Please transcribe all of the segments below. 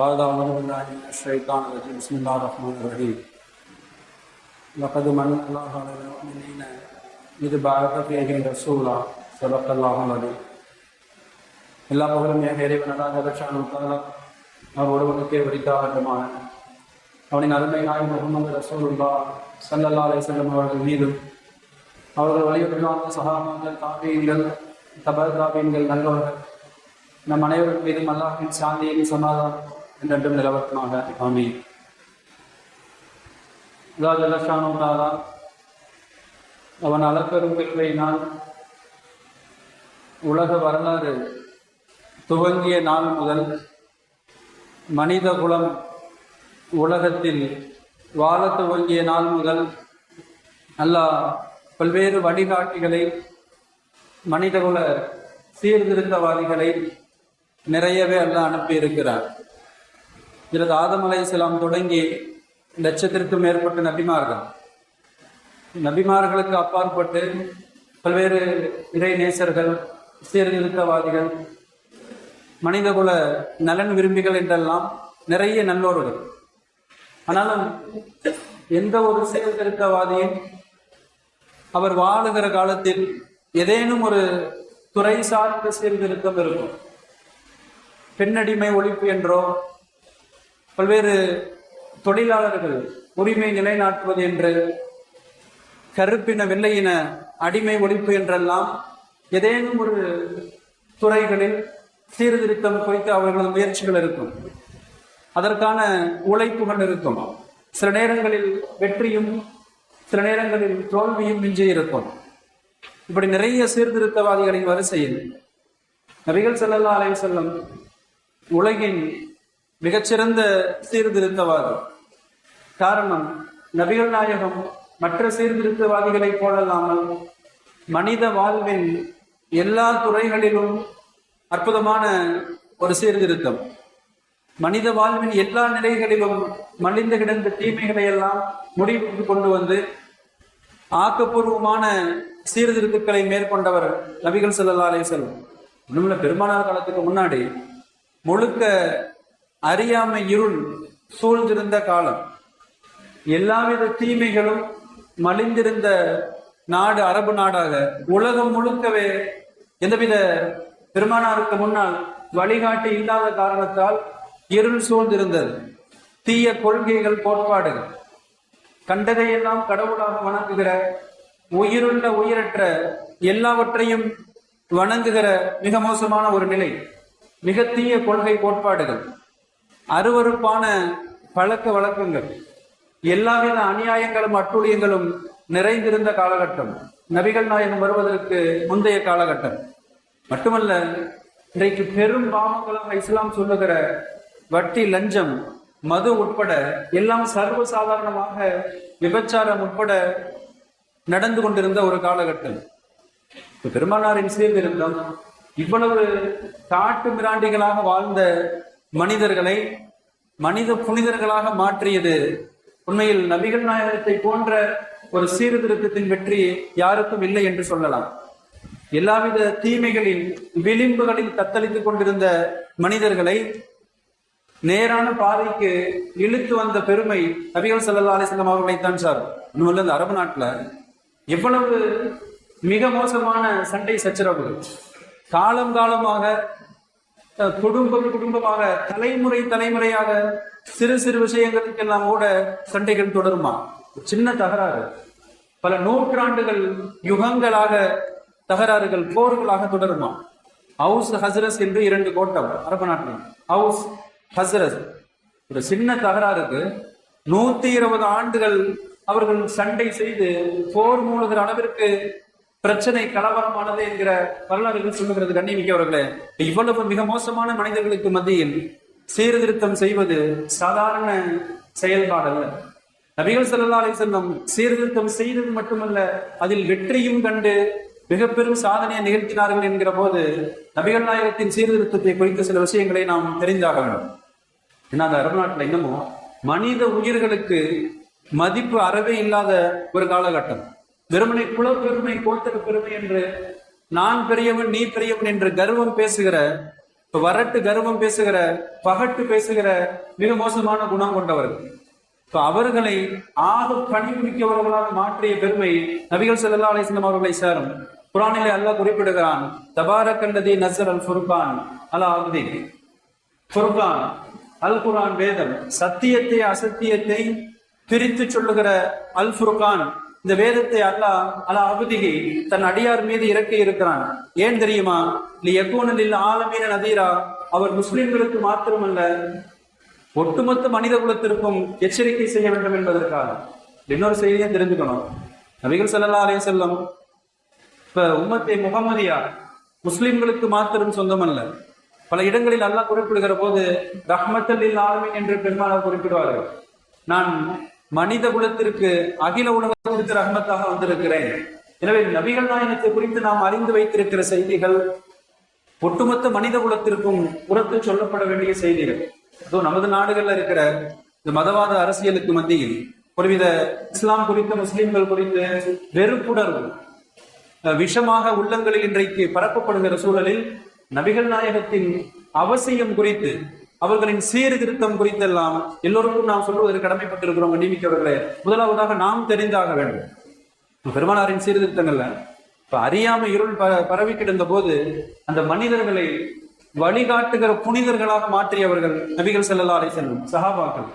بعد أعوذ بالله من الشيطان الرجيم بسم الله الرحمن الرحيم لقد من الله على المؤمنين إذ بعث فيهم رسولا صدق الله العظيم எல்லா புகழும் என் இறைவனதாக ரட்சானுக்காக அவர் ஒருவனுக்கே உரித்தாகட்டுமான அவனின் அருமை நாய் முகமது ரசூலுல்லா சல்லல்லா அலிசல்லம் அவர்கள் மீதும் அவர்கள் வழிபடுவாங்க சகாபாங்கள் தாபியங்கள் தபர் தாபியங்கள் நல்லவர்கள் நம் அனைவரும் மீதும் அல்லாஹின் சாந்தியின் சமாதானம் என்றென்றும் நிலவரமாக ஆமி அல்லாஹ் அவன் அளப்பெரும் உலக வரலாறு துவங்கிய நாள் முதல் மனித குலம் உலகத்தில் வாழ துவங்கிய நாள் முதல் அல்லாஹ் பல்வேறு வழிகாட்டிகளை மனிதகுல சீர்திருத்தவாதிகளை நிறையவே அல்லாஹ் அனுப்பியிருக்கிறார். இதில் ஆதம் அலைஹிஸ்ஸலாம் தொடங்கி லட்சத்திற்கும் மேற்பட்ட நபிமார்கள். நபிமார்களுக்கு அப்பாற்பட்டு பல்வேறு இறை நேசர்கள் சீர்திருத்தவாதிகள் மனிதகுல நலன் விரும்பிகள் என்றெல்லாம் நிறைய நல்லோர்கள். ஆனாலும் எந்த ஒரு சீர்திருத்தவாதியும் அவர் வாழுகிற காலத்தில் ஏதேனும் ஒரு துறை சார்ந்த சீர்திருத்தம் இருக்கும். பெண்ணடிமை ஒழிப்பு என்றோ பல்வேறு தொழிலாளர்கள் உரிமை நிலைநாட்டுவது என்று கருப்பின வெள்ளையின அடிமை ஒழிப்பு என்றெல்லாம் ஏதேனும் ஒரு துறைகளில் சீர்திருத்தம் குறித்து அவர்களது முயற்சிகள் இருக்கும். அதற்கான உழைப்புகள் இருக்கும். சில நேரங்களில் வெற்றியும் சில நேரங்களில் தோல்வியும் மிஞ்சி இருக்கும். இப்படி நிறைய சீர்திருத்தவாதிகளின் வரிசையில் நபிகள் செல்லலாம் அலை செல்லும் உலகின் மிகச்சிறந்த சீர்திருத்தவாதி. காரணம் நபிகள் நாயகம் மற்ற சீர்திருத்தவாதிகளைப் போலல்லாமல் மனித வாழ்வின் எல்லா துறைகளிலும் அற்புதமான ஒரு சீர்திருத்தம். மனித வாழ்வின் எல்லா நிலைகளிலும் மலிந்து கிடந்த தீமைகளை எல்லாம் முடிவுக்கு கொண்டு வந்து ஆக்கப்பூர்வமான சீர்திருத்தங்களை மேற்கொண்டவர் நபிகள் ஸல்லல்லாஹு செல்வம் வஸல்லம். இன்னும் பெருமானார் காலத்துக்கு முன்னாடி முழுக்க அறியாமை இருள் சூழ்ந்திருந்த காலம். எல்லாவித தீமைகளும் மலிந்திருந்த நாடு அரபு நாடாக உலகம் முழுக்கவே எந்தவித பெருமானாருக்கு முன்னால் வழிகாட்டி இல்லாத காரணத்தால் இருள் சூழ்ந்திருந்தது. தீய கொள்கைகள் கோட்பாடுகள். கண்டதையெல்லாம் கடவுளாக வணங்குகிற உயிருள்ள உயிரற்ற எல்லாவற்றையும் வணங்குகிற மிக மோசமான ஒரு நிலை. மிக தீய கொள்கை கோட்பாடுகள். அருவருப்பான பழக்க வழக்கங்கள். எல்லாவித அநியாயங்களும் அட்டுழியங்களும் நிறைந்திருந்த காலகட்டம். நபிகள் நாயகம் வருவதற்கு முந்தைய காலகட்டம். மட்டுமல்ல இன்றைக்கு பெரும் பாவங்களாக இஸ்லாம் சொல்லுகிற வட்டி லஞ்சம் மது உட்பட எல்லாம் சர்வசாதாரணமாக விபச்சாரம் உட்பட நடந்து கொண்டிருந்த ஒரு காலகட்டம். பெருமானாரின் சீர்திருத்தம் இவ்வளவு காட்டு மிராண்டிகளாக வாழ்ந்த மனிதர்களை மனித புனிதர்களாக மாற்றியது. உண்மையில் நபிகள் நாயகத்தை போன்ற ஒரு சீர்திருத்தத்தின் வெற்றி யாருக்கும் இல்லை என்று சொல்லலாம். எல்லாவித தீமைகளின் விளிம்புகளில் தத்தளித்துக் கொண்டிருந்த மனிதர்களை நேரான பாதைக்கு இழுத்து வந்த பெருமை நபிகள் சல்லா அலிஸ்லாம் வஸல்லம் அவர்களைத்தான் சார். இன்னும் இந்த அரபு நாட்டில் எவ்வளவு மிக மோசமான சண்டை சச்சரவுகள். காலம் காலமாக குடும்பம் குடும்பமாக தலைமுறை தலைமுறையாக சிறு சிறு விஷயங்களுக்கெல்லாம் கூட சண்டைகள் தொடருமா? சின்ன தகராறு. பல நூற்றாண்டுகள் யுகங்களாக தகராறுகள் போர்களாக தொடருமா? ஹவுஸ் ஹசரஸ் என்று இரண்டு கோட்டம் அரபு நாட்டில். ஹவுஸ் ஹசரஸ் ஒரு சின்ன தகராறுக்கு நூத்தி இருபது ஆண்டுகள் அவர்கள் சண்டை செய்து போர் மூழுகிற அளவிற்கு பிரச்சனை கலவரமானது என்கிற வரலாறுகள் சொல்லுகிறது கண்ணிமிக்கவர்களே இவ்வளவு மிக மோசமான மனிதர்களுக்கு மத்தியில் சீர்திருத்தம் செய்வது சாதாரண செயல்பாடல்ல நபிகள் ஸல்லல்லாஹு அலைஹி சீர்திருத்தம் செய்தது மட்டுமல்ல அதில் வெற்றியும் கண்டு மிக பெரும் சாதனையை நிகழ்த்தினார்கள் என்கிற போது நபிகள் நாயகத்தின் சீர்திருத்தத்தை குறித்த சில விஷயங்களை நாம் தெரிந்தாக வேண்டும். ஏன்னா அந்த அரபு நாட்டில் இன்னமும் மனித உயிர்களுக்கு மதிப்பு அறவே இல்லாத ஒரு காலகட்டம். வெறுமனை குல பெருமை கோத்திர பெருமை என்று நான் பெரியவன் நீ பெரியவன் என்று கர்வம் பேசுகிற இப்ப வரட்டு கர்வம் பேசுகிற பகட்டு பேசுகிற மிக மோசமான குணம் கொண்டவர்கள். இப்ப அவர்களை ஆக பணிபுரிக்கவர்களாக மாற்றிய பெருமை நபிகள் ஸல்லல்லாஹு அலிஸ்லாம் அவர்களை சேரும். குரானிலே அல்லாஹ் குறிப்பிடுகிறான் தபார கண்டதி நசர் அல் ஃபுர்கான். அலா அப்தி ஃபுர்கான் அல் குரான் வேதம் சத்தியத்தை அசத்தியத்தை பிரித்து சொல்லுகிற அல் ஃபுர்கான். இந்த வேதத்தை அல்லாஹ் அலா அபுதிகி தன் அடியார் மீது இறக்கி இருக்கிறான். ஏன் தெரியுமா? நீ யக்கூனலில் ஆலமீன நதீரா அவர் முஸ்லிம்களுக்கு மாத்திரமல்ல ஒட்டுமொத்த மனித குலத்திற்கும் எச்சரிக்கை செய்ய வேண்டும் என்பதற்காக. இன்னொரு செய்தியை தெரிஞ்சுக்கணும். நபிகள் ஸல்லல்லாஹு அலைஹி செல்லம் இப்ப உம்மத்தை முகமதியா முஸ்லிம்களுக்கு மாத்திரம் சொந்தமல்ல. பல இடங்களில் அல்லாஹ் குறிப்பிடுகிற போது ரஹ்மத்தல்லில் ஆலமீன் என்று பெருமானார் குறிப்பிடுவார்கள். நான் மனித குலத்திற்கு அகில உலகத்திற்கு ரகமத்தாக வந்திருக்கிறேன். எனவே நபிகள் நாயகத்தை குறித்து நாம் அறிந்து வைத்திருக்கிற செய்திகள் ஒட்டுமொத்த மனித குலத்திற்கும் உரத்து சொல்லப்பட வேண்டிய செய்திகள். அதோ நமது நாடுகள்ல இருக்கிற இந்த மதவாத அரசியலுக்கு மத்தியில் ஒருவித இஸ்லாம் குறித்த முஸ்லிம்கள் குறித்து வெறுப்புணர்வு அஹ், விஷமாக உள்ளங்களில் இன்றைக்கு பரப்பப்படுகிற சூழலில் நபிகள் நாயகத்தின் அவசியம் குறித்து அவர்களின் சீர்திருத்தம் குறித்தெல்லாம் எல்லோருக்கும் நாம் சொல்வதற்கு கடமைப்பட்டிருக்கிறோம் நியமிக்கவர்களே முதலாவதாக நாம் தெரிந்தாக வேண்டும். பெருமானாரின் சீர்திருத்தங்கள்ல இப்ப அறியாம இருள் ப- பரவி கிடந்த போது அந்த மனிதர்களை வழிகாட்டுகிற புனிதர்களாக மாற்றியவர்கள் நபிகள் செல்லலாரை செல்லும் வஸல்லம் சஹாபாக்கள்.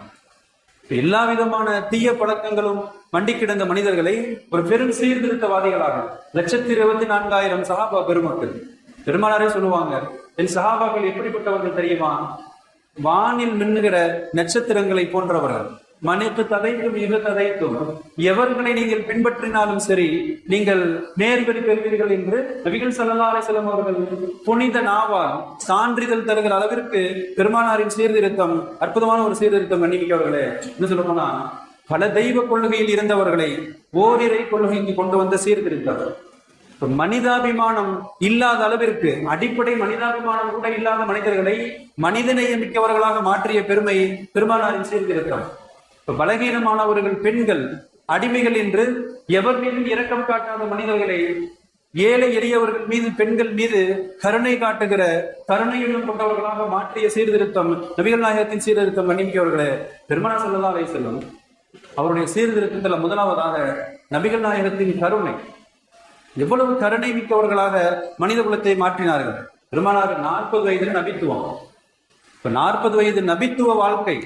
எல்லா விதமான தீய பழக்கங்களும் மண்டி கிடந்த மனிதர்களை ஒரு பெரும் சீர்திருத்தவாதிகளாக லட்சத்தி இருபத்தி நான்காயிரம் சஹாபா பெருமக்கள். பெருமானாரே சொல்லுவாங்க என் சஹாபாக்கள் எப்படிப்பட்டவர்கள் தெரியுமா? வானில் மின்னுகிற நட்சத்திரங்களை போன்றவர்கள் மனித ததைக்கும் மிக ததைக்கும். எவர்களை நீங்கள் பின்பற்றினாலும் சரி நீங்கள் நேர்வழி பெறுவீர்கள் என்று நபிகள் ஸல்லல்லாஹு செல்லும் அவர்கள் புனித நாவால் சான்றிதழ் தருகிற அளவிற்கு பெருமானாரின் சீர்திருத்தம் அற்புதமான ஒரு சீர்திருத்தம் மன்னிக்க அவர்களே என்ன சொல்ல போனா பல தெய்வ கொள்கையில் இருந்தவர்களை ஓரிரை கொள்கைக்கு கொண்டு வந்த சீர்திருத்தம். இப்ப மனிதாபிமானம் இல்லாத அளவிற்கு அடிப்படை மனிதாபிமானம் கூட இல்லாத மனிதர்களை மனிதநேயம் மிக்கவர்களாக மாற்றிய பெருமை பெருமானாரின் சீர்திருத்தம். இப்ப பலகீனமானவர்கள் பெண்கள் அடிமைகள் என்று எவர் மீதும் இரக்கம் காட்டாத மனிதர்களை ஏழை எளியவர்கள் மீது பெண்கள் மீது கருணை காட்டுகிற கருணையுடன் கொண்டவர்களாக மாற்றிய சீர்திருத்தம் நபிகள் நாயகத்தின் சீர்திருத்தம் மன்னிக்கவர்களே பெருமனா ஸல்லல்லாஹு அலைஹி அவருடைய சீர்திருத்தத்துல முதலாவதாக நபிகள் நாயகத்தின் கருணை. எவ்வளவு கருணை மிக்கவர்களாக மனித குலத்தை மாற்றினார்கள்? பெருமானார் நாற்பது வயதில் நபித்துவம். இப்ப நாற்பது வயது நபித்துவ வாழ்க்கை.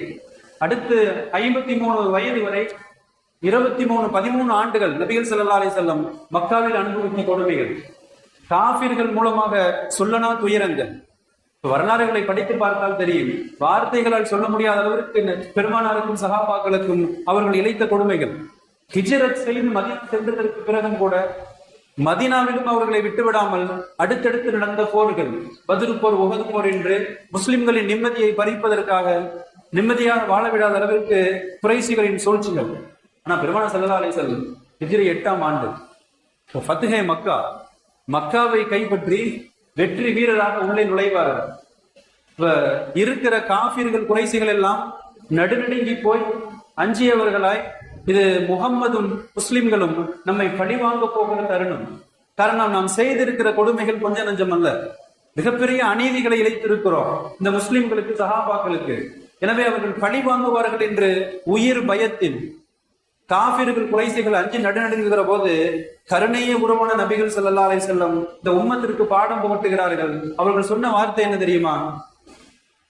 அடுத்து ஐம்பத்தி மூணு வயது வரை இருபத்தி மூணு பதிமூணு ஆண்டுகள் நபிகள் ஸல்லல்லாஹு அலைஹி செல்லம் மக்காவில் அனுபவித்த கொடுமைகள். காபிர்கள் மூலமாக சொல்லனா துயரங்கள். வரலாறுகளை படித்து பார்த்தால் தெரியும். வார்த்தைகளால் சொல்ல முடியாத அளவிற்கு பெருமானாருக்கும் சகாபாக்களுக்கும் அவர்கள் இழைத்த கொடுமைகள். ஹிஜரத் செய்து மதியம் சென்றதற்கு பிறகும் கூட மதீனாவிலும் அவர்களை விட்டுவிடாமல் அடுத்தடுத்து நடந்த போர்கள் பதில் போர் உகது போர் என்று முஸ்லிம்களின் நிம்மதியை பறிப்பதற்காக நிம்மதியாக வாழ விடாத அளவிற்கு குறைசிகளின் சூழ்ச்சிகள். ஆனா பெருமான சல்லா அலை செல்லும் எட்டாம் ஆண்டு இப்ப மக்கா மக்காவை கைப்பற்றி வெற்றி வீரராக உள்ளே நுழைவார்கள் இப்ப இருக்கிற காபிர்கள் குறைசிகள் எல்லாம் நடுநடுங்கி போய் அஞ்சியவர்களாய் இது முகம்மதும் முஸ்லிம்களும் நம்மை பழிவாங்க போகிற தருணம். காரணம் நாம் செய்திருக்கிற கொடுமைகள் கொஞ்ச நஞ்சம் அல்ல மிகப்பெரிய அநீதிகளை இழைத்திருக்கிறோம் இந்த முஸ்லிம்களுக்கு சஹாபாக்களுக்கு. எனவே அவர்கள் பழி வாங்குவார்கள் என்று உயிர் பயத்தில் காபிர்கள் குறைசிகள் அஞ்சு நடுநடுங்குகிற போது கருணையே உருவான நபிகள் செல்லல்லா அலை செல்லம் இந்த உம்மத்திற்கு பாடம் புகட்டுகிறார்கள். அவர்கள் சொன்ன வார்த்தை என்ன தெரியுமா?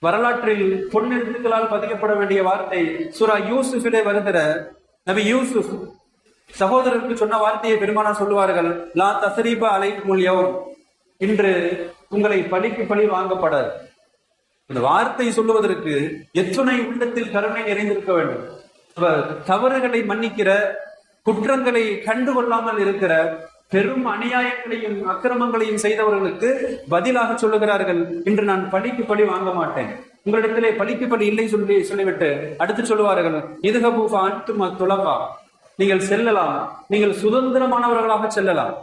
வரலாற்றில் பொன்னெழுத்துக்களால் பதிக்கப்பட வேண்டிய வார்த்தை. சுரா யூசுஃபிலே வருகிற நபி யூசுப் சகோதரருக்கு சொன்ன வார்த்தையை பெருமானா சொல்லுவார்கள் லா தசரீபா அலைக்கும் மூலியம் இன்று உங்களை பழிக்கு பழி வாங்கப்படாது. இந்த வார்த்தை சொல்லுவதற்கு எத்துணை உள்ளத்தில் கருணை நிறைந்திருக்க வேண்டும். தவறுகளை மன்னிக்கிற குற்றங்களை கண்டுகொள்ளாமல் இருக்கிற பெரும் அநியாயங்களையும் அக்கிரமங்களையும் செய்தவர்களுக்கு பதிலாக சொல்லுகிறார்கள் இன்று நான் பழிக்கு பழி வாங்க மாட்டேன். உங்களிடத்திலே பழிக்கு பணி இல்லை சொல்லி சொல்லிவிட்டு அடுத்து சொல்லுவார்கள் இதுகபு துலகா. நீங்கள் செல்லலாம். நீங்கள் சுதந்திரமானவர்களாக செல்லலாம்.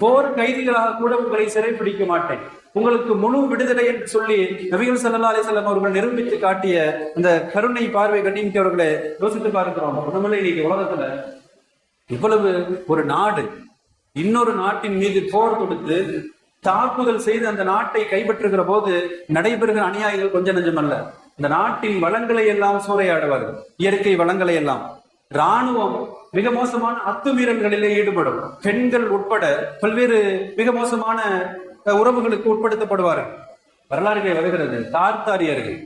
போர் கைதிகளாக கூட உங்களை சிறைப்பிடிக்க மாட்டேன். உங்களுக்கு முழு விடுதலை என்று சொல்லி நபிகள் சல்லா அலைஹி வஸல்லம் அவர்கள் நிரூபித்து காட்டிய அந்த கருணை பார்வை கண்ணியமிக்கவர்களே யோசித்து பார்க்கிறோம். நம்மளே இன்னைக்கு உலகத்துல இவ்வளவு ஒரு நாடு இன்னொரு நாட்டின் மீது போர் தொடுத்து தாக்குதல் செய்து அந்த நாட்டை கைப்பற்றுகிற போது நடைபெறுகிற அநியாயங்கள் கொஞ்சம் நஞ்சமல்ல இந்த நாட்டின் வளங்களை எல்லாம் சூறையாடுவார்கள். இயற்கை வளங்களை எல்லாம். ராணுவம் மிக மோசமான அத்துமீறல்களிலே ஈடுபடும். பெண்கள் உட்பட பல்வேறு மிக மோசமான உறவுகளுக்கு உட்படுத்தப்படுவார்கள். வரலாறுகளை வருகிறது. தார்த்தாரியர்கள்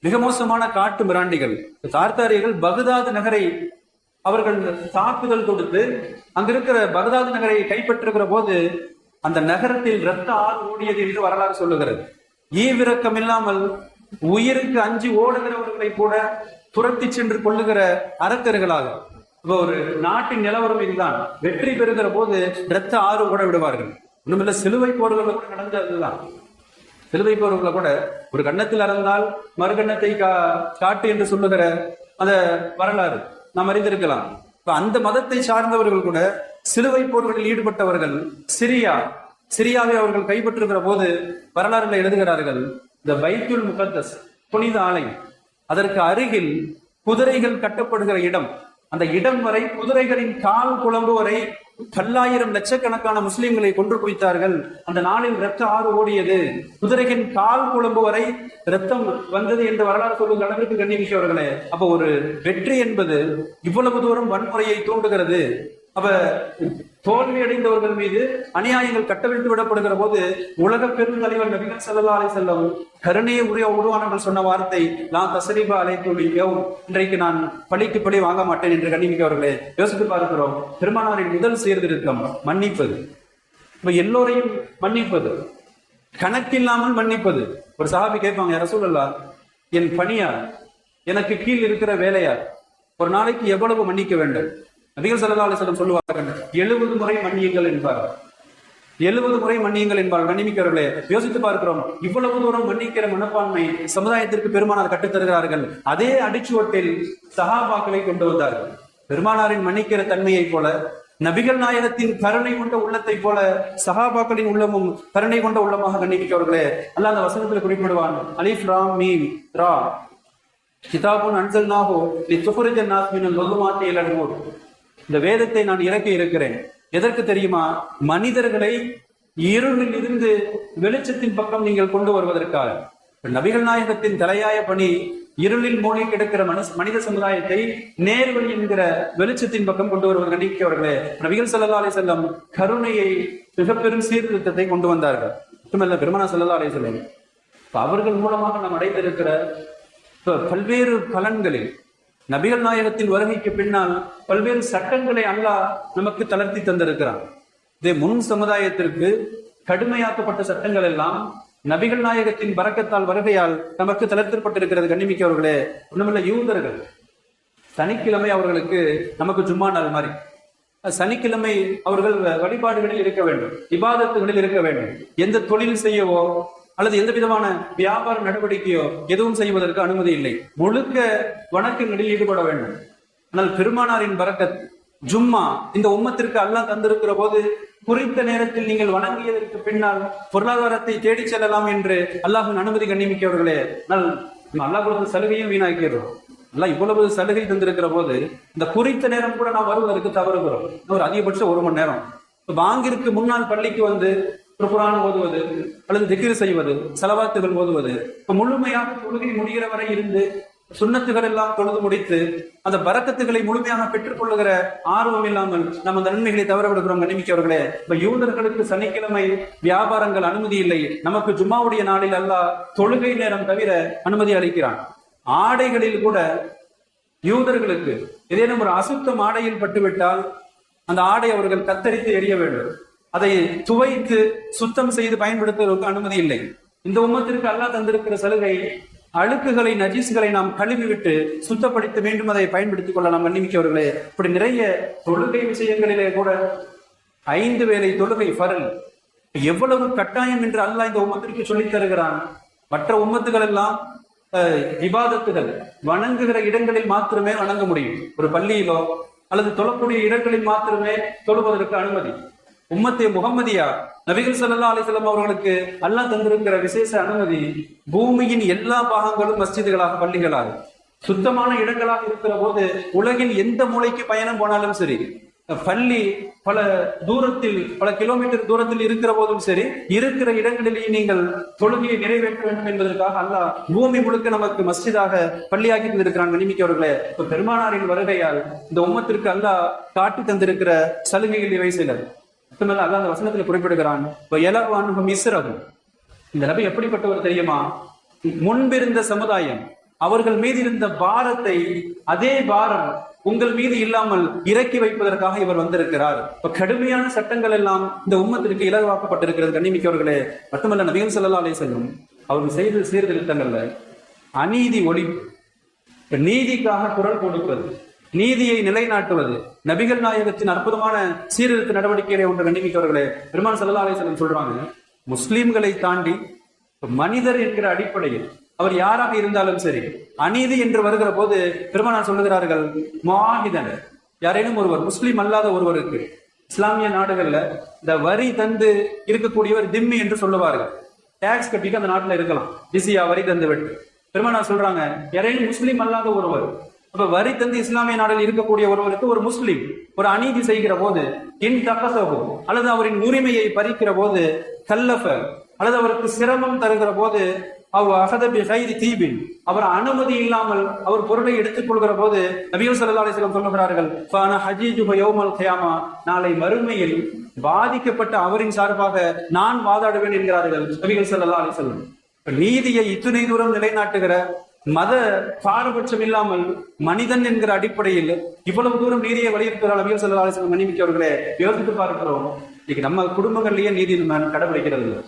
மிக மோசமான காட்டு மிராண்டிகள். தார்த்தாரியர்கள் பகதாது நகரை அவர்கள் தாக்குதல் தொடுத்து அங்கிருக்கிற பகதாது நகரை கைப்பற்றுகிற போது அந்த நகரத்தில் ரத்த ஆறு ஓடியது என்று வரலாறு சொல்லுகிறது. ஈவிரக்கம் இல்லாமல் உயிருக்கு அஞ்சு ஓடுகிறவர்களை கூட துரத்தி சென்று கொள்ளுகிற அரக்கர்களாக இப்போ ஒரு நாட்டின் நிலவரம் இதுதான். வெற்றி பெறுகிற போது ரத்த ஆறு ஓட விடுவார்கள். ஒன்றுமில்ல சிலுவை போர்கள் கூட நடந்ததுதான். சிலுவை போர்களை கூட ஒரு கன்னத்தில் அறந்தால் மறுகண்ணத்தை கா- காட்டு என்று சொல்லுகிற அந்த வரலாறு நாம் அறிந்திருக்கலாம். இப்ப அந்த மதத்தை சார்ந்தவர்கள் கூட சிலுவை போர்களில் ஈடுபட்டவர்கள் சிரியா சிரியாவை அவர்கள் கைப்பற்றுகிற போது வரலாறுகளை எழுதுகிறார்கள் இந்த பைத்துல் முகத்தஸ் புனித ஆலை அதற்கு அருகில் குதிரைகள் கட்டப்படுகிற இடம். அந்த இடம் வரை குதிரைகளின் கால் குழம்பு வரை பல்லாயிரம் லட்சக்கணக்கான முஸ்லிம்களை கொன்று குவித்தார்கள். அந்த நாளில் ரத்த ஆறு ஓடியது. குதிரைகளின் கால் குழம்பு வரை ரத்தம் வந்தது என்று வரலாறு சொல்லும் அளவிற்கு கண்ணிமிக்கவர்களே அப்ப ஒரு வெற்றி என்பது இவ்வளவு தூரம் வன்முறையை தூண்டுகிறது. அப்ப தோல்வி அடைந்தவர்கள் மீது அநியாயங்கள் கட்டவிழ்த்து விடப்படுகிற போது உலக பெருந்தலைவர் நபிகள் ஸல்லல்லாஹு அலை செல்லவும் கருணையை உரிய உருவானவர்கள் சொன்ன வார்த்தை நான் தசரிபா அழைத்துள்ளோம் இன்றைக்கு நான் பழிக்கு பழி வாங்க மாட்டேன் என்று கண்ணிமிக்கவர்களே யோசித்து பார்க்கிறோம். பெருமானாரின் முதல் சீர்திருத்தம் மன்னிப்பது. இப்ப எல்லோரையும் மன்னிப்பது. கணக்கில்லாமல் மன்னிப்பது. ஒரு சஹாபி கேட்பாங்க யார சொல்லலாம் என் பணியார் எனக்கு கீழ் இருக்கிற வேலையார் ஒரு நாளைக்கு எவ்வளவு மன்னிக்க வேண்டும்? நபிகள் சல்லா அலிஸ்லம் சொல்லுவார்கள் எழுபது முறை மன்னியுங்கள் என்பார். எழுபது முறை மன்னியுங்கள் என்பார். மன்னிமிக்கவர்களே யோசித்து பார்க்கிறோம் இவ்வளவு தூரம் மன்னிக்கிற மனப்பான்மை சமுதாயத்திற்கு பெருமானார் கற்றுத் தருகிறார்கள். அதே அடிச்சுவட்டில் சகாபாக்களை கொண்டு வந்தார்கள். பெருமானாரின் மன்னிக்கிற தன்மையைப் போல நபிகள் நாயகத்தின் கருணை கொண்ட உள்ளத்தை போல சகாபாக்களின் உள்ளமும் கருணை கொண்ட உள்ளமாக கண்ணிக்கிறவர்களே அல்ல அந்த வசனத்தில் குறிப்பிடுவான் அலிஃப் ராம் மீம் ரா. கிதாபுன் அன்சல் நாகோ நீ மினல் லுலுமாத்தி இலன் நூர். இந்த வேதத்தை நான் இறக்கி இருக்கிறேன். எதற்கு தெரியுமா? மனிதர்களை இருளில் இருந்து வெளிச்சத்தின் பக்கம் நீங்கள் கொண்டு வருவதற்காக. நபிகள் நாயகத்தின் தலையாய பணி இருளில் மூழ்கி கிடக்கிற மனு மனித சமுதாயத்தை நேர்வழி என்கிற வெளிச்சத்தின் பக்கம் கொண்டு வருவது கண்டிக்கவர்களே நபிகள் சல்லா அலி செல்லம் கருணையை மிக பெரும் சீர்திருத்தத்தை கொண்டு வந்தார்கள். மட்டுமல்ல பெருமனா சல்லா அலி செல்லம் அவர்கள் மூலமாக நாம் அடைந்திருக்கிற பல்வேறு பலன்களில் நபிகள் நாயகத்தின் வருகைக்கு பின்னால் பல்வேறு சட்டங்களை அல்லாஹ் நமக்கு தளர்த்தி தந்திருக்கிறான். இதே முன் சமுதாயத்திற்கு கடுமையாக்கப்பட்ட சட்டங்கள் எல்லாம் நபிகள் நாயகத்தின் பறக்கத்தால் வருகையால் நமக்கு தளர்த்தப்பட்டிருக்கிறது. கண்ணிமிக்கவர்களே ஒன்றுமில்ல யூதர்கள். சனிக்கிழமை அவர்களுக்கு நமக்கு ஜும்மா நாள் மாதிரி. சனிக்கிழமை அவர்கள் வழிபாடுகளில் இருக்க வேண்டும் இபாதத்துகளில் இருக்க வேண்டும். எந்த தொழில் செய்யவோ அல்லது எந்த விதமான வியாபார நடவடிக்கையோ எதுவும் செய்வதற்கு அனுமதி இல்லை. முழுக்க வணக்கங்களில் ஈடுபட வேண்டும். ஆனால் பெருமானாரின் பரக்கத் ஜும்மா இந்த உம்மத்திற்கு அல்லாஹ் தந்திருக்கிற போது குறித்த நேரத்தில் நீங்கள் வணங்கியதற்கு பின்னால் பொருளாதாரத்தை தேடிச் செல்லலாம் என்று அல்லாஹின் அனுமதி கண்ணிமிக்கவர்களே ஆனால் அல்லாஹ் கொடுத்த சலுகையும் வீணாக்கிறோம் அல்லாஹ் இவ்வளவு சலுகை தந்திருக்கிற போது இந்த குறித்த நேரம் கூட நான் வருவதற்கு தவறுகிறோம். ஒரு அதிகபட்சம் ஒரு மணி நேரம். வாங்கிற்கு முன்னால் பள்ளிக்கு வந்து குரான் ஓதுவது அல்லது திக்ரு செய்வது செலவாத்துகள் ஓதுவது இப்போ முழுமையாக தொழுகை முடிகிற வரை இருந்து சுண்ணத்துகள் எல்லாம் தொழுது முடித்து அந்த பரக்கத்துகளை முழுமையாக பெற்றுக் கொள்ளுகிற ஆர்வம் இல்லாமல் நம்ம அந்த நன்மைகளை தவற விடுகிறோம் கண்ணிமிக்கவர்களே. இப்ப யூதர்களுக்கு சனிக்கிழமை வியாபாரங்கள் அனுமதி இல்லை. நமக்கு ஜும்மாவுடைய நாளில் அல்லாஹ் தொழுகை நேரம் தவிர அனுமதி அளிக்கிறான். ஆடைகளில் கூட யூதர்களுக்கு ஏதேனும் ஒரு அசுத்தம் ஆடையில் பட்டுவிட்டால் அந்த ஆடை அவர்கள் கத்தரித்து எரிய வேண்டும். அதை துவைத்து சுத்தம் செய்து பயன்படுத்துவதற்கு அனுமதி இல்லை. இந்த உம்மத்திற்கு அல்லாஹ் தந்திருக்கிற சலுகை அழுக்குகளை நஜீசுகளை நாம் கழுவிவிட்டு சுத்தப்படுத்த மீண்டும் அதை பயன்படுத்திக் கொள்ள மன்னிமிக்கவர்களே இப்படி நிறைய தொழுகை விஷயங்களிலே கூட ஐந்து வேளை தொழுகை பரல் எவ்வளவு கட்டாயம் என்று அல்லாஹ் இந்த உம்மத்திற்கு சொல்லித் தருகிறான். மற்ற உம்மத்துகள் எல்லாம் அஹ், வணங்குகிற இடங்களில் மாத்திரமே வணங்க முடியும். ஒரு பள்ளியிலோ அல்லது தொழக்கூடிய இடங்களில் மாத்திரமே தொழுவதற்கு அனுமதி. உம்மத்தே முகம்மதியா? நபிகள் சல்லா அலிசல்லாம் அவர்களுக்கு அல்லாஹ் தந்திருக்கிற விசேஷ அனுமதி பூமியின் எல்லா பாகங்களும் மஸ்ஜிதுகளாக பள்ளிகளாக. சுத்தமான இடங்களாக இருக்கிற போது உலகின் எந்த மூலைக்கு பயணம் போனாலும் சரி பள்ளி பல தூரத்தில் பல கிலோமீட்டர் தூரத்தில் இருக்கிற போதும் சரி இருக்கிற இடங்களிலேயே நீங்கள் தொழுகையை நிறைவேற்ற வேண்டும் என்பதற்காக அல்லாஹ் பூமி முழுக்க நமக்கு மஸ்ஜிதாக பள்ளியாக்கி தந்திருக்கிறான் நியமிக்கவர்களே இப்ப பெருமானாரின் வருகையால் இந்த உம்மத்திற்கு அல்லாஹ் காட்டி தந்திருக்கிற சலுகைகள் இவை சிலர் மட்டுமல்ல அதான் அந்த வசனத்தில் குறிப்பிடுகிறான் இப்போ எலவானுகம் இஸ்ரகும் இந்த நபி எப்படிப்பட்டவர் தெரியுமா? முன்பிருந்த சமுதாயம் அவர்கள் மீது இருந்த பாரத்தை அதே பாரம் உங்கள் மீது இல்லாமல் இறக்கி வைப்பதற்காக இவர் வந்திருக்கிறார். இப்ப கடுமையான சட்டங்கள் எல்லாம் இந்த உம்மத்திற்கு இலகுவாக்கப்பட்டிருக்கிறது கண்ணிமிக்கவர்களே மட்டுமல்ல நபிகள் ஸல்லல்லாஹு அலைஹி செல்லும் அவர்கள் செய்த சீர்திருத்தங்கள்ல அநீதி ஒழிப்பு நீதிக்காக குரல் கொடுப்பது நீதியை நிலைநாட்டுவது. நபிகள் நாயகத்தின் அற்புதமான சீர்திருத்த நடவடிக்கைகளை ஒன்று கண்டிமிக்கவர்களே பெருமான் சல்லா அலிஸ்லம் சொல்றாங்க முஸ்லிம்களை தாண்டி மனிதர் என்கிற அடிப்படையில் அவர் யாராக இருந்தாலும் சரி அநீதி என்று வருகிற போது பெருமானார் சொல்லுகிறார்கள் மாஹிதன். யாரேனும் ஒருவர் முஸ்லீம் அல்லாத ஒருவருக்கு இஸ்லாமிய நாடுகள்ல இந்த வரி தந்து இருக்கக்கூடியவர் திம்மி என்று சொல்லுவார்கள். டாக்ஸ் கட்டிட்டு அந்த நாட்டுல இருக்கலாம். பிஸியா வரி தந்து விட்டு பெருமானார் சொல்றாங்க யாரேனும் முஸ்லீம் அல்லாத ஒருவர் அப்ப வரி தந்து இஸ்லாமிய நாடில் இருக்கக்கூடிய ஒருவருக்கு ஒரு முஸ்லிம் ஒரு அநீதி செய்கிற போது இன் தகசகோ அல்லது அவரின் உரிமையை பறிக்கிற போது கல்லஃப அல்லது அவருக்கு சிரமம் தருகிற போது அவர் அகதபி கைதி தீபின் அவர் அனுமதி இல்லாமல் அவர் பொருளை எடுத்துக் கொள்கிற போது நபிகள் ஸல்லல்லாஹு அலைஹி சொல்லுகிறார்கள் கியாமா நாளை மறுமையில் பாதிக்கப்பட்ட அவரின் சார்பாக நான் வாதாடுவேன் என்கிறார்கள் நபிகள் சல்லா அலைஹி நீதியை இத்துணை தூரம் நிலைநாட்டுகிற மத பாரபட்சம் இல்லாமல் மனிதன் என்கிற அடிப்படையில் இவ்வளவு தூரம் நீதியை வலியுறுத்துகிற நபிகள் செல்ல ஆலோசனை வஸல்லம் மன்னிமிக்க அவர்களே யோசித்து பார்க்கிறோம். இன்னைக்கு நம்ம குடும்பங்கள்லயே நீதி நம்ம கடைபிடிக்கிறது இல்லை.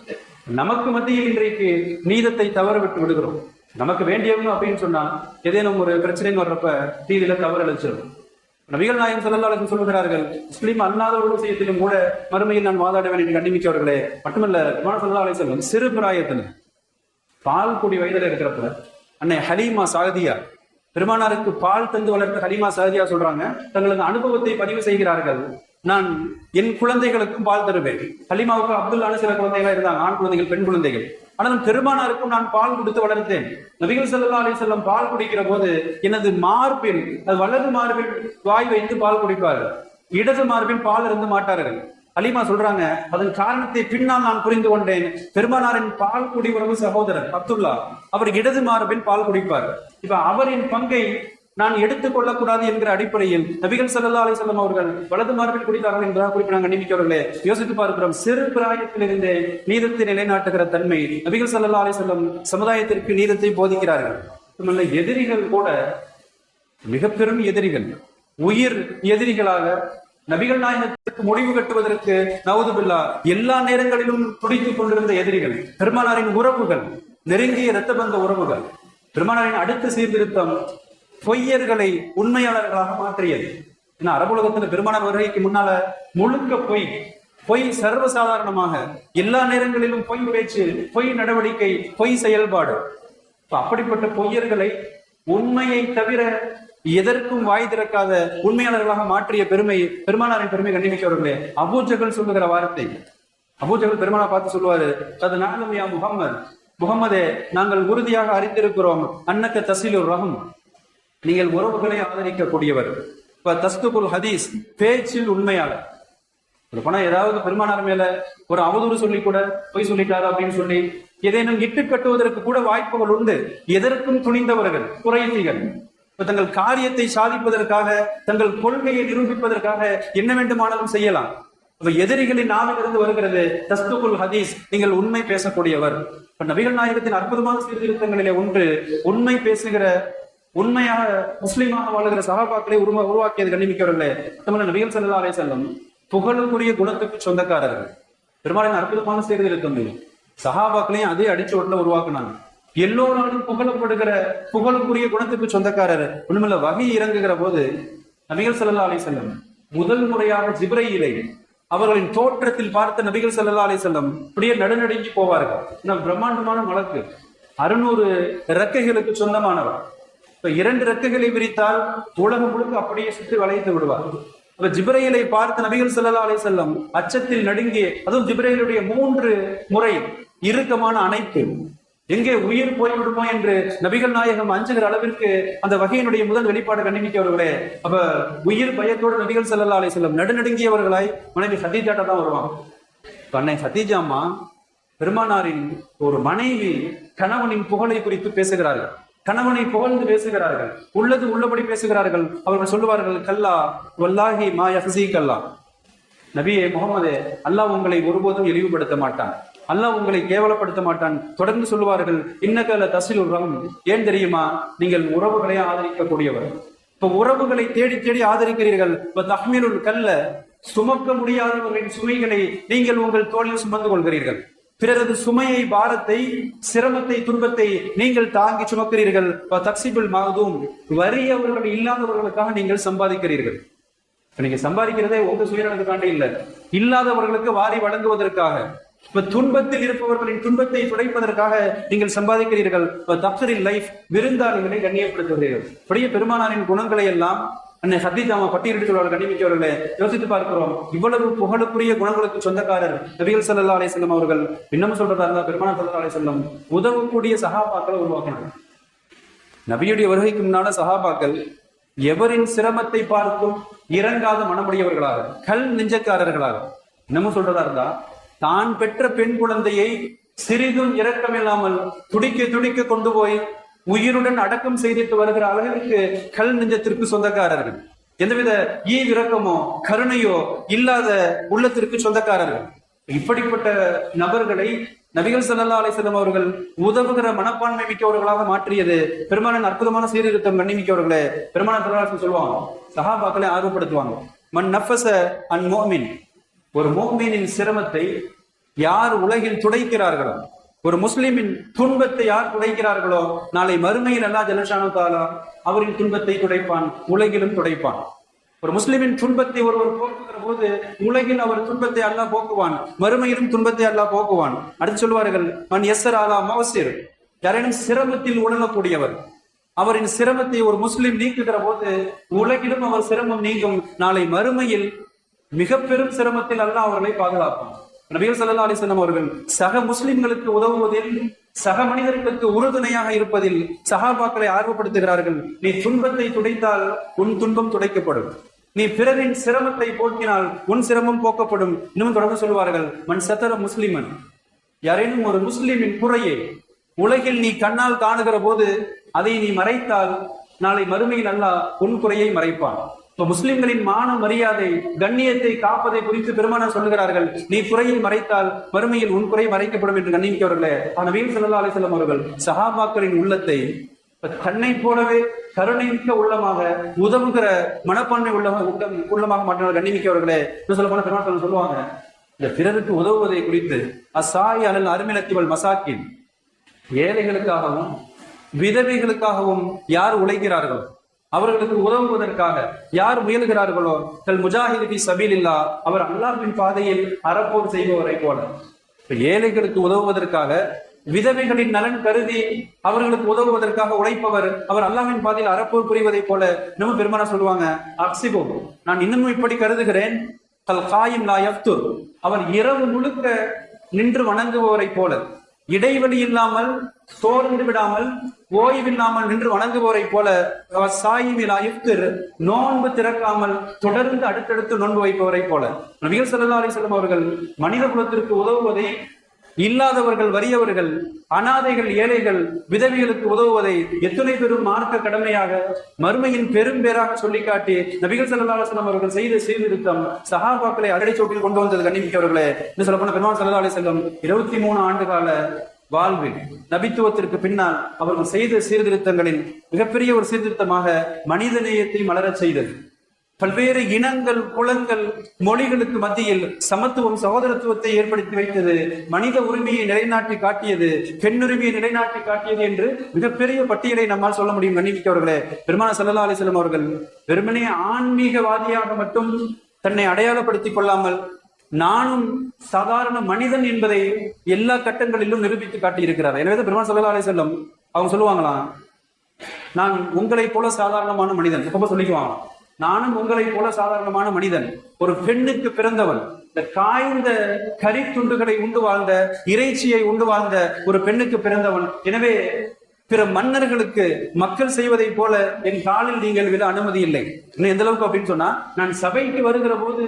நமக்கு மத்தியில் இன்றைக்கு நீதத்தை தவற விட்டு விடுகிறோம். நமக்கு வேண்டியவங்க அப்படின்னு சொன்னா ஏதேனும் ஒரு பிரச்சனைன்னு வர்றப்ப நீதியில தவறு அழிச்சிடும் நபிகள் நாயகம் ஸல்லல்லாஹு சொல்லுகிறார்கள் முஸ்லீம் அல்லாதவர்கள் விஷயத்திலும் கூட மறுமையில் நான் வாதாடுவேன் என்று கண்டிமிக்கவர்களே மட்டுமல்ல பெருமானார் ஸல்லல்லாஹு அலைஹி சிறு பிராயத்தில் பால் குடி வயதில் இருக்கிறப்ப அன்னை ஹலீமா சாகதியா. பெருமானாருக்கு பால் தந்து வளர்ந்த ஹலீமா சாகதியா சொல்றாங்க. தங்களது அனுபவத்தை பதிவு செய்கிறார்கள். நான் என் குழந்தைகளுக்கும் பால் தருவேன். ஹலீமாவுக்கு அப்துல்லான சில குழந்தைகளா இருந்தாங்க. ஆண் குழந்தைகள் பெண் குழந்தைகள். ஆனாலும் பெருமானாருக்கும் நான் பால் கொடுத்து வளர்த்தேன். நபிகள் சல்லா அலி செல்லம் பால் குடிக்கிற போது எனது மார்பில் அது வலது மார்பில் வாய் வைத்து பால் குடிப்பார்கள். இடது மார்பில் பால் இருந்து மாட்டார்கள். அலிமா சொல்றாங்க அதன் காரணத்தை பின்னால் நான் புரிந்து கொண்டேன். பெருமானாரின் பால் குடி உறவு சகோதரர் அப்துல்லா அவர் இடது மார்பில் பால் குடிப்பார். இப்ப அவரின் பங்கை நான் எடுத்துக் கொள்ளக்கூடாது என்கிற அடிப்படையில் நபிகள் சல்லா அலைஹி அவர்கள் வலது மார்பில் குடித்தார்கள் என்பதாக குறிப்பிடாங்க நியமிக்கவர்களே யோசித்து பார்க்கிறோம். சிறு பிராயத்திலிருந்தே நீதத்தை நிலைநாட்டுகிற தன்மை நபிகள் சல்லா அலிசல்லம் சமுதாயத்திற்கு நீதத்தை போதிக்கிறார்கள். எதிரிகள் கூட மிக பெரும் எதிரிகள் உயிர் எதிரிகளாக நபிகள் நாயகத்திற்கு முடிவு கட்டுவதற்கு நவுதுபில்லா எல்லா நேரங்களிலும் துடித்துக் கொண்டிருந்த எதிரிகள் பெருமானாரின் உறவுகள் நெருங்கிய இரத்த பந்த உறவுகள் பெருமானாரின் அடுத்த சீர்திருத்தம் பொய்யர்களை உண்மையாளர்களாக மாற்றியது. ஏன்னா அரபுலகத்துல பெருமானார் வருகைக்கு முன்னால முழுக்க பொய் பொய் சர்வசாதாரணமாக எல்லா நேரங்களிலும் பொய் பேச்சு பொய் நடவடிக்கை பொய் செயல்பாடு. அப்படிப்பட்ட பொய்யர்களை உண்மையை தவிர எதற்கும் வாய் திறக்காத உண்மையாளர்களாக மாற்றிய பெருமை பெருமானாரின் பெருமை கண்ணிமிக்கவர்களே அபூஜகள் சொல்லுகிற வார்த்தை. அபூஜகள் பெருமானா பார்த்து சொல்லுவாரு அது நாகமியா முகம்மது முகம்மதே நாங்கள் உறுதியாக அறிந்திருக்கிறோம். அன்னக்க தசிலுர் ரஹம். நீங்கள் உறவுகளை ஆதரிக்கக்கூடியவர். இப்ப தஸ்துகுல் ஹதீஸ் பேச்சில் உண்மையாளர். ஒரு போனா ஏதாவது பெருமானார் மேல ஒரு அவதூறு சொல்லி கூட பொய் சொல்லிட்டாரு அப்படின்னு சொல்லி ஏதேனும் இட்டு கட்டுவதற்கு கூட வாய்ப்புகள் உண்டு. எதற்கும் துணிந்தவர்கள் குறையீர்கள் தங்கள் காரியத்தை சாதிப்பதற்காக தங்கள் கொள்கையை நிரூபிப்பதற்காக என்ன வேண்டுமானாலும் செய்யலாம். இப்ப எதிரிகளின் நாவிலிருந்து வருகிறது தஸ்துகுல் ஹதீஸ் நீங்கள் உண்மை பேசக்கூடியவர். இப்ப நபிகள் நாயகத்தின் அற்புதமான சீர்திருத்தங்களிலே ஒன்று உண்மை பேசுகிற உண்மையாக முஸ்லீமாக வாழுகிற சகாபாக்களை உருவா உருவாக்கியது கண்ணிமிக்கவர்களே தமிழ் நபிகள் செல்லா அலே செல்லும் புகழுக்குரிய குணத்துக்கு சொந்தக்காரர்கள். பெருமாளின் அற்புதமான சீர்திருத்தம் சகாபாக்களையும் சஹாபாக்களையும் அதே அடிச்சு உடனே உருவாக்குனாங்க. எல்லோராலும் புகழப்படுகிற புகழுக்குரிய குணத்துக்கு சொந்தக்காரர் ஒண்ணுமில்ல வகை இறங்குகிற போது நபிகள் சல்லா அலி செல்லம் முதல் முறையாக ஜிப்ரையிலை அவர்களின் தோற்றத்தில் பார்த்த நபிகள் சல்லா அலி செல்லம் அப்படியே நடுநடுங்கி போவார்கள். ஏன்னா பிரம்மாண்டமான வழக்கு. அறுநூறு ரெக்கைகளுக்கு சொந்தமானவர். இப்ப இரண்டு இறக்கைகளை விரித்தால் உலகம் முழுக்க அப்படியே சுற்றி வளைத்து விடுவார். அப்ப ஜிப்ரையிலை பார்த்த நபிகள் சல்லா அலி செல்லம் அச்சத்தில் நடுங்கிய அதுவும் ஜிப்ரையிலுடைய மூன்று முறை இறுக்கமான அணைப்பு. எங்கே உயிர் போய்விடுமோ என்று நபிகள் நாயகம் அஞ்சுகிற அளவிற்கு அந்த வகையினுடைய முதல் வெளிப்பாடு கண்டிப்பிக்கவர்களே அப்ப உயிர் பயத்தோடு நபிகள் செல்லல்லா அலை செல்லும் நடுநடுங்கியவர்களாய் மனைவி ஹதீஜாட்ட தான் வருவாங்க அன்னை சத்தீஜாமா பெருமானாரின் ஒரு மனைவி கணவனின் புகழை குறித்து பேசுகிறார்கள். கணவனை புகழ்ந்து பேசுகிறார்கள். உள்ளது உள்ளபடி பேசுகிறார்கள். அவர்கள் சொல்லுவார்கள் கல்லா வல்லாஹி மா யஹ்ஸீ கல்லா நபியே முகமதே அல்லாஹ் உங்களை ஒருபோதும் இழிவுபடுத்த மாட்டான். அல்லாஹ் உங்களை கேவலப்படுத்த மாட்டான். தொடர்ந்து சொல்லுவார்கள் இன்னகல தசில் உரம் ஏன் தெரியுமா? நீங்கள் உறவுகளை ஆதரிக்கக்கூடியவர். இப்ப உறவுகளை தேடி தேடி ஆதரிக்கிறீர்கள். இப்ப கல்ல சுமக்க முடியாதவர்களின் சுமைகளை நீங்கள் உங்கள் தோளில் சுமந்து கொள்கிறீர்கள். பிறரது சுமையை பாரத்தை சிரமத்தை துன்பத்தை நீங்கள் தாங்கி சுமக்கிறீர்கள். தக்சிபுல் மாதும் வறியவர்கள் இல்லாதவர்களுக்காக நீங்கள் சம்பாதிக்கிறீர்கள். நீங்க சம்பாதிக்கிறதே உங்க சுயநலத்துக்காண்டி இல்ல. இல்லாதவர்களுக்கு வாரி வழங்குவதற்காக. இப்ப துன்பத்தில் இருப்பவர்களின் துன்பத்தை துடைப்பதற்காக நீங்கள் சம்பாதிக்கிறீர்கள். தப்சரில் லைஃப் விருந்தாளிகளை கண்ணியப்படுத்துகிறீர்கள். இப்படியே பெருமானாரின் குணங்களை எல்லாம் அன்னை சத்தியதாமா பட்டியலிட்டு சொல்வார்கள் கண்ணிமிக்கவர்களே யோசித்து பார்க்கிறோம். இவ்வளவு புகழுக்குரிய குணங்களுக்கு சொந்தக்காரர் நபிகள் சல்லா அலே செல்லம் அவர்கள். இன்னமும் சொல்றதா இருந்தா பெருமானார் சல்லா அலே செல்லம் உதவக்கூடிய சகாபாக்களை உருவாக்கினார் நபியுடைய வருகைக்கு முன்னால சகாபாக்கள் எவரின் சிரமத்தை பார்த்தும் இறங்காத மனமுடையவர்களாக கல் நெஞ்சக்காரர்களாக இன்னமும் சொல்றதா இருந்தா தான் பெற்ற பெண் குழந்தையை சிறிதும் இரக்கமில்லாமல் துடிக்க துடிக்க கொண்டு போய் உயிருடன் அடக்கம் செய்திட்டு வருகிற அளவிற்கு கல் நெஞ்சத்திற்கு சொந்தக்காரர்கள். எந்தவித ஈ இரக்கமோ கருணையோ இல்லாத உள்ளத்திற்கு சொந்தக்காரர்கள். இப்படிப்பட்ட நபர்களை நபிகள் சல்லா அலிசல்லம் அவர்கள் உதவுகிற மனப்பான்மை மிக்கவர்களாக மாற்றியது பெருமானன் அற்புதமான சீர்திருத்தம் கண்ணிமிக்கவர்களே பெருமானன் பெருமான சொல்லுவாங்க. சஹாபாக்களை ஆர்வப்படுத்துவாங்க. மன் நஃபச அன் மோமின் ஒரு முஃமினின் சிரமத்தை யார் உலகில் துடைக்கிறார்களோ ஒரு முஸ்லிமின் துன்பத்தை யார் துடைக்கிறார்களோ நாளை மறுமையில் அல்லா ஜல்லஷானு தாலா அவரின் துன்பத்தை துடைப்பான் உலகிலும் துடைப்பான். ஒரு முஸ்லிமின் துன்பத்தை ஒருவர் போக்குகிற போது உலகில் அவர் துன்பத்தை அல்லாஹ் போக்குவான் மறுமையிலும் துன்பத்தை அல்லாஹ் போக்குவான். அடுத்து சொல்வார்கள் மன் எஸ்ஸர் அலா மவசிர் யாரேனும் சிரமத்தில் உணரக்கூடியவர் அவரின் சிரமத்தை ஒரு முஸ்லிம் நீக்குகிற போது உலகிலும் அவர் சிரமம் நீங்கும் நாளை மறுமையில் மிக பெரும் சிரமத்தில் அல்ல அவர்களை பாதுகாப்பான் நபிகள் சல்லா அலைஹி அவர்கள் சக முஸ்லிம்களுக்கு உதவுவதில் சக மனிதர்களுக்கு உறுதுணையாக இருப்பதில் சகாபாக்களை ஆர்வப்படுத்துகிறார்கள். நீ துன்பத்தை துடைத்தால் உன் துன்பம் துடைக்கப்படும். நீ பிறரின் சிரமத்தை போக்கினால் உன் சிரமம் போக்கப்படும். இன்னும் தொடர்ந்து சொல்வார்கள் மண் சத்தர முஸ்லிமன். யாரேனும் ஒரு முஸ்லிமின் குறையை உலகில் நீ கண்ணால் காணுகிற போது அதை நீ மறைத்தால் நாளை மறுமையில் அல்லாஹ் உன் குறையை மறைப்பான். இப்ப முஸ்லிம்களின் மான மரியாதை கண்ணியத்தை காப்பதை குறித்து பெருமானார் சொல்லுகிறார்கள். நீ குறையை மறைத்தால் மறுமையில் உன் குறை மறைக்கப்படும் என்று கண்ணிமிக்கவர்களே ஆனால் நபீல் ஸல்லல்லாஹு அவர்கள் சஹாபாக்களின் உள்ளத்தை தன்னை போலவே கருணை மிக்க உள்ளமாக உதவுகிற மனப்பான்மை உள்ள உள்ளமாக மாற்றினார் கண்ணிமிக்கவர்களே இன்னும் சொல்ல போன பெருமாள் சொல்லுவாங்க இந்த பிறருக்கு உதவுவதை குறித்து அசாய் அலல் அருமிலத்திவள் மசாக்கின் ஏழைகளுக்காகவும் விதவைகளுக்காகவும் யார் உழைக்கிறார்களோ அவர்களுக்கு உதவுவதற்காக யார் முயலுகிறார்களோ தல் முஜாஹிதி சபீலில்லா அவர் அல்லாஹின் பாதையில் அறப்போர் செய்பவரை போல. இப்ப ஏழைகளுக்கு உதவுவதற்காக விதவைகளின் நலன் கருதி அவர்களுக்கு உதவுவதற்காக உழைப்பவர் அவர் அல்லாஹ்வின் பாதையில் அறப்போர் புரிவதைப் போல நம்ம பெருமானா சொல்லுவாங்க அக்சிபோ நான் இன்னமும் இப்படி கருதுகிறேன். கல் காயும் லா அவர் இரவு முழுக்க நின்று வணங்குபவரை போல. இடைவெளி இல்லாமல் சோர்ந்து விடாமல் ஓய்வில்லாமல் நின்று வணங்குவோரை போல அவர் சாயிமிலா இஃப்திர் நோன்பு திறக்காமல் தொடர்ந்து அடுத்தடுத்து நோன்பு வைப்பவரை போல. நபிகள் சல்லா அலி அவர்கள் மனித குலத்திற்கு உதவுவதை இல்லாதவர்கள் வறியவர்கள் அனாதைகள் ஏழைகள் விதவிகளுக்கு உதவுவதை எத்தனை பெரும் மார்க்க கடமையாக மறுமையின் பெரும் பேராக சொல்லிக்காட்டி நபிகள் ஸல்லல்லாஹு அவர்கள் செய்த சீர்திருத்தம் சஹாபாக்களை சோட்டில் கொண்டு வந்தது கண்ணிமிக்கவர்களே. இன்னும் சொல்ல போன பெருமாள் சல்லா அலைஹி இருபத்தி மூணு ஆண்டு கால வாழ்வில் நபித்துவத்திற்கு பின்னால் அவர்கள் செய்த சீர்திருத்தங்களின் மிகப்பெரிய ஒரு சீர்திருத்தமாக மனிதநேயத்தை மலரச் செய்தது. பல்வேறு இனங்கள் குலங்கள் மொழிகளுக்கு மத்தியில் சமத்துவம் சகோதரத்துவத்தை ஏற்படுத்தி வைத்தது மனித உரிமையை நிலைநாட்டி காட்டியது பெண்ணுரிமையை நிலைநாட்டி காட்டியது என்று மிகப்பெரிய பட்டியலை நம்மால் சொல்ல முடியும் கண்ணிமிக்கவர்களே பெருமான சல்லா அலிஸ்லாம் அவர்கள் வெறுமனே ஆன்மீகவாதியாக மட்டும் தன்னை அடையாளப்படுத்திக் கொள்ளாமல் நானும் சாதாரண மனிதன் என்பதை எல்லா கட்டங்களிலும் நிரூபித்து காட்டியிருக்கிறார். எனவே பெருமான சல்லா அலிசல்லம் அவங்க சொல்லுவாங்களாம் நான் உங்களைப் போல சாதாரணமான மனிதன். ரொம்ப சொல்லிக்குவாங்க நானும் உங்களைப் போல சாதாரணமான மனிதன் ஒரு பெண்ணுக்கு பிறந்தவன் இந்த காய்ந்த கறி துண்டுகளை உண்டு வாழ்ந்த இறைச்சியை உண்டு வாழ்ந்த ஒரு பெண்ணுக்கு பிறந்தவன் எனவே பிற மன்னர்களுக்கு மக்கள் செய்வதைப் போல என் காலில் நீங்கள் விட அனுமதி இல்லை. இன்னும் எந்த அளவுக்கு அப்படின்னு சொன்னா நான் சபைக்கு வருகிற போது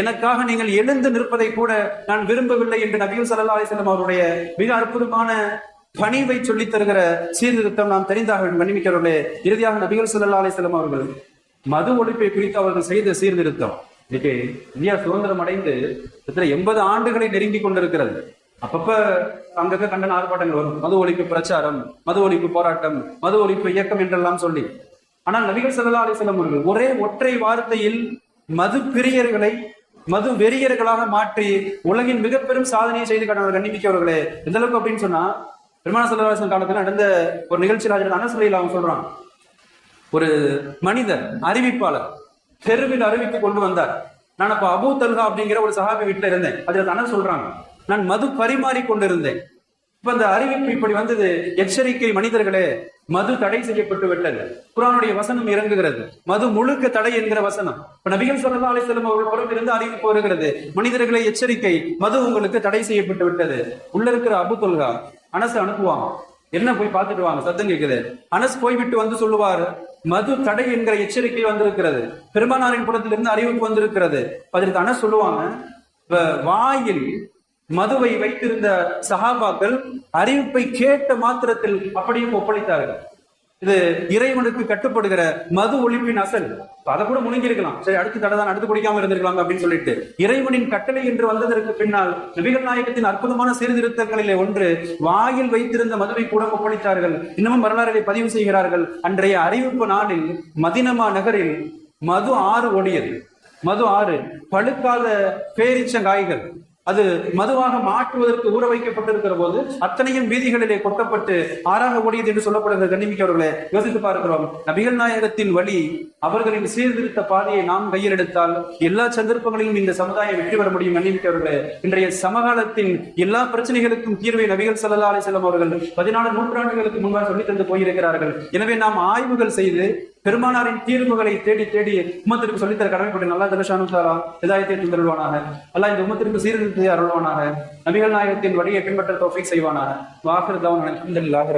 எனக்காக நீங்கள் எழுந்து நிற்பதை கூட நான் விரும்பவில்லை என்று நபிகள் சல்லா அலைஹி அவருடைய மிக அற்புதமான பணிவை சொல்லித் தருகிற சீர்திருத்தம் நாம் தெரிந்தாக வேண்டும். மன்னிமிக்கிறவர்களே இறுதியாக நபிகள் சல்லா அலைஹி அவர்கள் மது ஒழிப்பை குறித்து அவர்கள் செய்த சீர்திருத்தம். இன்னைக்கு இந்தியா சுதந்திரம் அடைந்து கிட்டத்தட்ட எண்பது ஆண்டுகளை நெருங்கி கொண்டிருக்கிறது. அப்பப்ப அங்கங்க கண்டன ஆர்ப்பாட்டங்கள் வரும். மது ஒழிப்பு பிரச்சாரம் மது ஒழிப்பு போராட்டம் மது ஒழிப்பு இயக்கம் என்றெல்லாம் சொல்லி. ஆனால் நபிகள் ஸல்லல்லாஹு அலிசல்லம் அவர்கள் ஒரே ஒற்றை வார்த்தையில் மது பிரியர்களை மது வெறியர்களாக மாற்றி உலகின் மிக பெரும் சாதனையை செய்து காட்டினார் கண்ணிமிக்கவர்களே எந்த அளவுக்கு அப்படின்னு சொன்னா பெருமான செல்லவாசன் காலத்துல நடந்த ஒரு நிகழ்ச்சியில் ராஜன் அனசுரையில் அவன் சொல்றான். ஒரு மனிதர் அறிவிப்பாளர் தெருவில் அறிவித்து கொண்டு வந்தார். நான் அப்ப அபு தல்ஹா அப்படிங்கிற ஒரு சஹாபி வீட்டில் இருந்தேன். அதுல தானே சொல்றாங்க நான் மது பரிமாறி கொண்டிருந்தேன். இப்ப அந்த அறிவிப்பு இப்படி வந்தது எச்சரிக்கை மனிதர்களே மது தடை செய்யப்பட்டு விட்டது. குரானுடைய வசனம் இறங்குகிறது. மது முழுக்க தடை என்கிற வசனம். இப்ப நபிகள் சொல்லா அலைஹி அவர்கள் புறம் இருந்து அறிவிப்பு வருகிறது. மனிதர்களை எச்சரிக்கை மது உங்களுக்கு தடை செய்யப்பட்டு விட்டது. உள்ள இருக்கிற அபு தொல்கா அனசு அனுப்புவாங்க. என்ன போய் பார்த்துட்டு வாங்க சத்தம் கேட்குது அனஸ் போய்விட்டு வந்து சொல்லுவார் மது தடை என்கிற எச்சரிக்கை வந்திருக்கிறது. பெருமானாரின் புறத்திலிருந்து அறிவிப்பு வந்திருக்கிறது. அதற்கு அண்ணா சொல்லுவாங்க? "வ- வாயில் மதுவை வைத்திருந்த சகாபாக்கள் அறிவிப்பை கேட்ட மாத்திரத்தில் அப்படியும் ஒப்படைத்தார்கள். இது இறைவனுக்கு கட்டுப்படுகிற மது ஒழிப்பின் அசல். அதை கூட முழுங்கிருக்கலாம் சரி அடுத்து தடதான் அடுத்து குடிக்காம இருந்திருக்கலாம் அப்படின்னு சொல்லிட்டு. இறைவனின் கட்டளை என்று வந்ததற்கு பின்னால் நபிகள் நாயகத்தின் அற்புதமான சீர்திருத்தங்களிலே ஒன்று வாயில் வைத்திருந்த மதுவை கூட ஒப்படைத்தார்கள். இன்னமும் வரலாறுகளை பதிவு செய்கிறார்கள். அன்றைய அறிவிப்பு நாளில் மதினமா நகரில் மது ஆறு ஓடியது மது ஆறு பழுக்காத பேரிச்சங்காய்கள். அது மதுவாக மாற்றுவதற்கு ஊற வைக்கப்பட்டிருக்கிற போது அத்தனையும் வீதிகளிலே கொட்டப்பட்டு ஆறாக ஓடியது என்று சொல்லப்படுகிற கண்ணிமிக்கவர்களே யோசித்து பார்க்கிறோம். நபிகள் நாயகத்தின் வழி அவர்களின் சீர்திருத்த பாதையை நாம் கையில் எடுத்தால் எல்லா சந்தர்ப்பங்களிலும் இந்த சமுதாயம் வெற்றி பெற முடியும் கண்ணிமிக்கவர்களே இன்றைய சமகாலத்தின் எல்லா பிரச்சனைகளுக்கும் தீர்வை நபிகள் சல்லா அலைஹி அவர்கள் பதினாலு நூற்றாண்டுகளுக்கு முன்பாக சொல்லித் தந்து போயிருக்கிறார்கள். எனவே நாம் ஆய்வுகள் செய்து பெருமானாரின் தீர்வுகளை தேடி தேடி உமத்திற்கு சொல்லித்தர கடமைப்பட்டு நல்லா தலஷானு சாரா இதாயத்தை தந்தருள்வானாக அல்லா இந்த உமத்திற்கு சீர்திருத்தி அருள்வானாக. நபிகள் நாயகத்தின் வழியை பின்பற்ற தோஃபிக் செய்வானாக. வாகர் தவன் அலமதுல்லாஹி